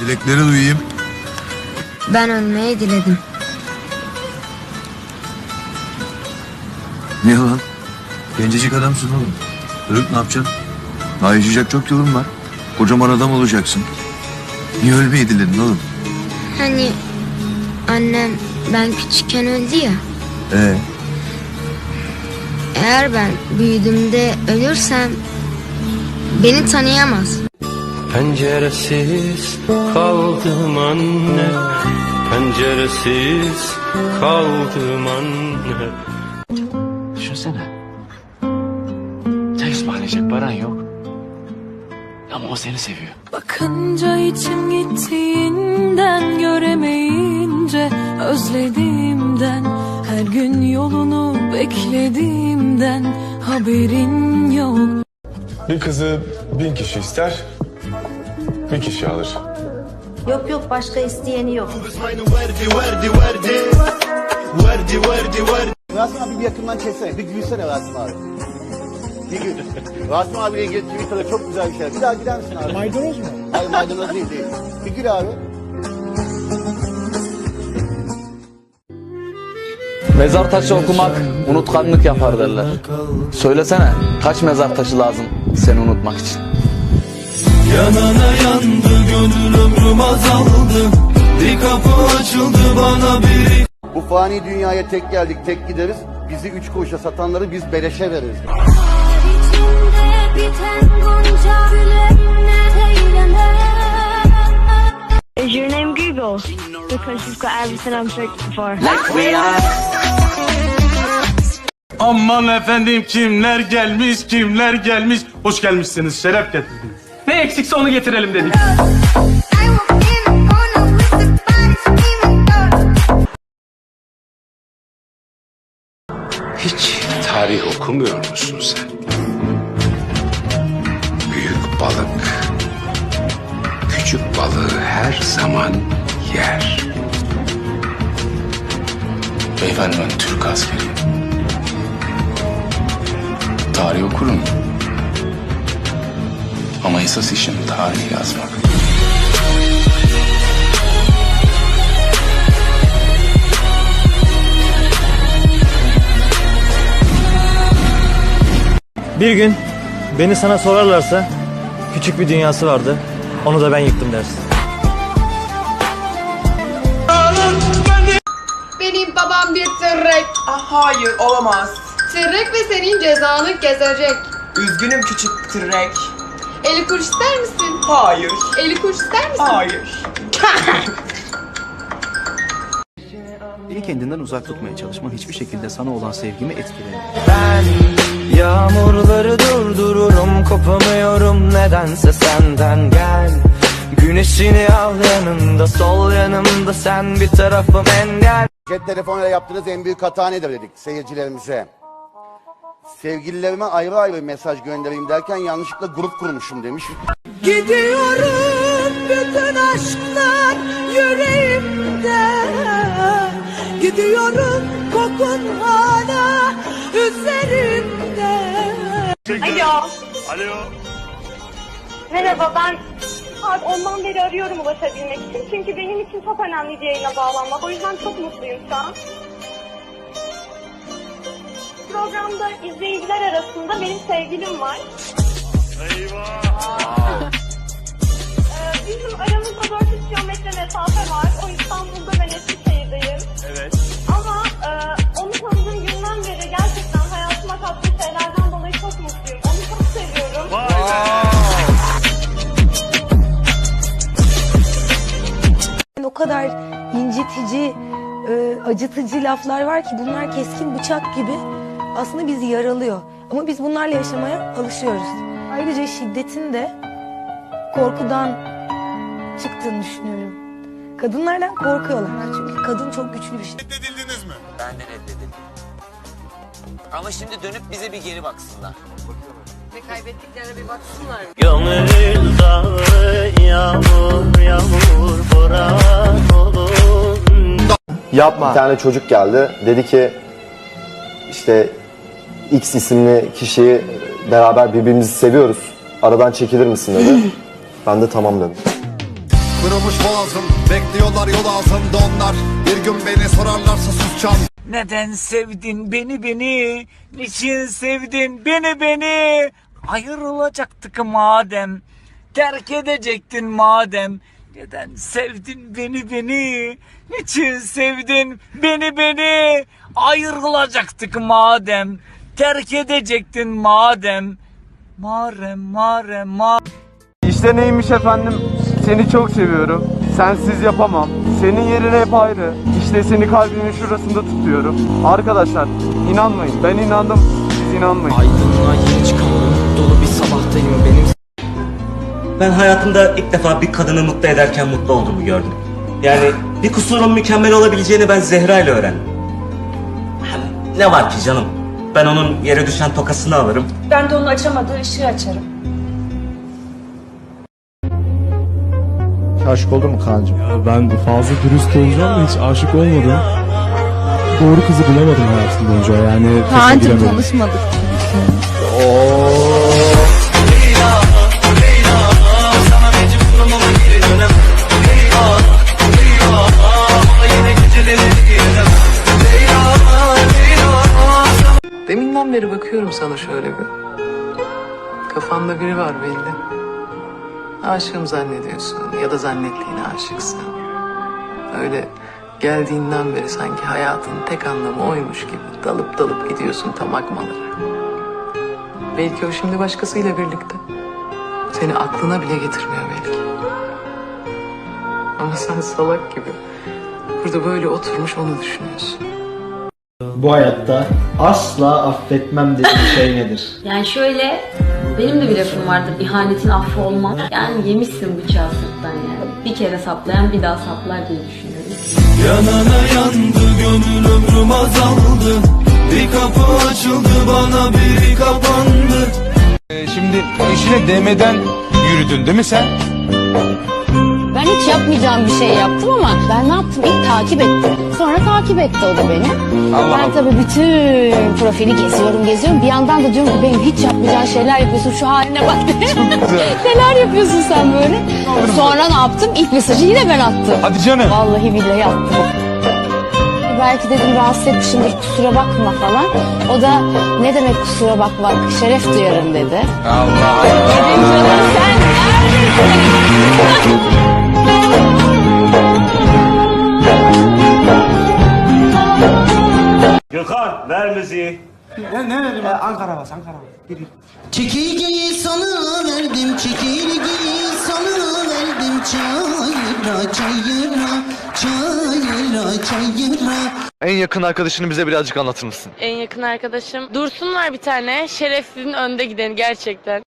Dilekleri duyayım. Ben ölmeyi diledim. Ne lan? Gencecik adamsın oğlum. Ölüp ne yapacaksın? Daha yaşayacak çok yolun var. Kocaman adam olacaksın. Niye ölmeyi diledin oğlum? Hani annem ben küçükken öldü ya. Ee, Eğer ben büyüdüğümde ölürsem beni tanıyamaz. Penceresiz kaldım anne Penceresiz kaldım anne Düşünsene. Tek ısmarlayacak paran yok. Ama o seni seviyor. Bakınca içim gittiğinden göremeyince özlediğimden her gün yolunu beklediğimden haberin yok. Bir kızı bin kişi ister, bir kişi alır. Yok yok başka isteyeni yok. Rasim abi bir yakından çeksene. Bir gülsene Rasim abi. Bir gül. Rasim abiyle ilgili Twitter'da çok güzel bir şey. Bir daha gider misin abi? Maydanoz mu? Hayır maydanoz değil değil. Bir gül abi. Mezar taşı okumak unutkanlık yapar derler. Söylesene kaç mezar taşı lazım seni unutmak için? Yanana yandı gönül ömrüm azaldı Bir kapı açıldı bana bir Bu fani dünyaya tek geldik tek gideriz. Bizi üç kuruşa satanları biz beleşe veririz. Is your name Google? Because you've got everything I'm searching for. Aman efendim kimler gelmiş kimler gelmiş Hoş gelmişsiniz şeref getirdiniz Eksikse onu getirelim dedik Hiç tarih okumuyor musun sen? Büyük balık küçük balığı her zaman yer. Beyefendi ben Türk askeriyim. Tarih okurum. Ama esas işim tarih yazmak. Bir gün beni sana sorarlarsa küçük bir dünyası vardı. Onu da ben yıktım dersin. Benim babam bir tırrek. Ah, hayır olamaz. Tırrek ve senin cezanı gezecek. Üzgünüm küçük tırrek. Eli kuruş ister misin? Hayır. Eli kuruş ister misin? Hayır. Beni kendinden uzak tutmaya çalışma hiçbir şekilde sana olan sevgimi etkilemiyor. Yağmurları durdururum kopamıyorum nedense senden gel Güneşini al yanında sol yanımda sen bir tarafım engel Cep telefonuyla yaptığınız en büyük hata nedir dedik seyircilerimize. Sevgililerime ayrı ayrı mesaj göndereyim derken yanlışlıkla grup kurmuşum demiş. Gidiyorum bütün aşklar yüreğimde. Gidiyorum kokun hala üzerimde. Alo. Alo. Merhaba ben saat ondan beri arıyorum ulaşabilmek için. Çünkü benim için çok önemli bir yayına bağlanmak. O yüzden çok mutluyum şu an. Programda izleyiciler arasında benim sevgilim var. Eyvah. bizim aramızda 400 kilometre mesafe var. O İstanbul'da ben Eskişehir'deyim. Evet. Ama e, onu tanıdığım günden beri gerçekten hayatıma kattığı şeylerden dolayı çok mutluyum. Onu çok seviyorum. O kadar incitici, e, acıtıcı laflar var ki bunlar keskin bıçak gibi aslında bizi yaralıyor. Ama biz bunlarla yaşamaya alışıyoruz. Ayrıca şiddetin de korkudan çıktığını düşünüyorum. Kadınlardan korkuyorlar çünkü kadın çok güçlü bir şey. Ben de reddedildim. Ama şimdi dönüp bize bir geri baksınlar. Gönül dağı yağmur yağmur boran olun Yapma. Bir tane çocuk geldi dedi ki işte X isimli kişiyi beraber birbirimizi seviyoruz. Aradan çekilir misin dedi. Ben de tamam dedim. kurumuş boğazım Bekliyorlar yol ağzında onlar Bir gün beni sorarlarsa susacağım Neden sevdin beni beni? Niçin sevdin beni beni? Ayrılacaktık madem. Terk edecektin madem. Neden sevdin beni beni? Niçin sevdin beni beni? Ayrılacaktık madem. Terk edecektin madem. Marem marem marem. İşte neymiş efendim? Seni çok seviyorum. Sensiz yapamam. Senin yerin hep ayrı. İşte seni kalbimin şurasında tutuyorum. Arkadaşlar inanmayın. Ben inandım. Siz inanmayın. Aydınlığa yeni çıkamadım Dolu bir sabahtayım benim Ben hayatımda ilk defa bir kadını mutlu ederken mutlu olduğumu gördüm. Yani bir kusurun mükemmel olabileceğini ben Zehra ile öğrendim. Ne var ki canım? Ben onun yere düşen tokasını alırım. Ben de onun açamadığı ışığı açarım. Aşık oldun mu Kaan'cığım? ben fazla dürüst olacağım da hiç aşık olmadım. Doğru kızı bulamadım hayatım boyunca yani. Kaan'cığım tanışmadık. Deminden beri bakıyorum sana şöyle bir. Kafanda biri var belli. Aşığım zannediyorsun ya da zannettiğine aşıksın. Öyle geldiğinden beri sanki hayatın tek anlamı oymuş gibi dalıp dalıp gidiyorsun tam akmalara. Belki o şimdi başkasıyla birlikte. Seni aklına bile getirmiyor belki. Ama sen salak gibi burada böyle oturmuş onu düşünüyorsun. Bu hayatta asla affetmem dediğim şey nedir? Yani şöyle benim de bir lafım vardır ihanetin affı olmaz. Yani yemişsin bıçağı sırttan yani. Bir kere saplayan bir daha saplar diye düşünüyorum. Yanana yandı gönül ömrüm azaldı Bir kapı açıldı bana biri kapandı Şimdi işine demeden yürüdün değil mi sen? Hiç yapmayacağım bir şey yaptım ama ben ne yaptım? İlk takip ettim. Sonra takip etti o da beni. ben tabii bütün profili geziyorum geziyorum. Bir yandan da diyorum ki benim hiç yapmayacağın şeyler yapıyorsun. Şu haline bak. Neler yapıyorsun sen böyle? Sonra ne yaptım? İlk mesajı yine ben attım. Hadi canım. Vallahi billahi attım. Belki dedim rahatsız etmişimdir kusura bakma falan. O da ne demek kusura bakmak şeref duyarım dedi. Allah Dedim canım sen neredesin? Gökhan ver müziği. Çekirgeyi sana verdim, çekirgeyi sana verdim Çayıra, çayıra, çayıra, çayıra. En yakın arkadaşını bize birazcık anlatır mısın? En yakın arkadaşım. Dursun var bir tane şerefsizin önde gideni gerçekten.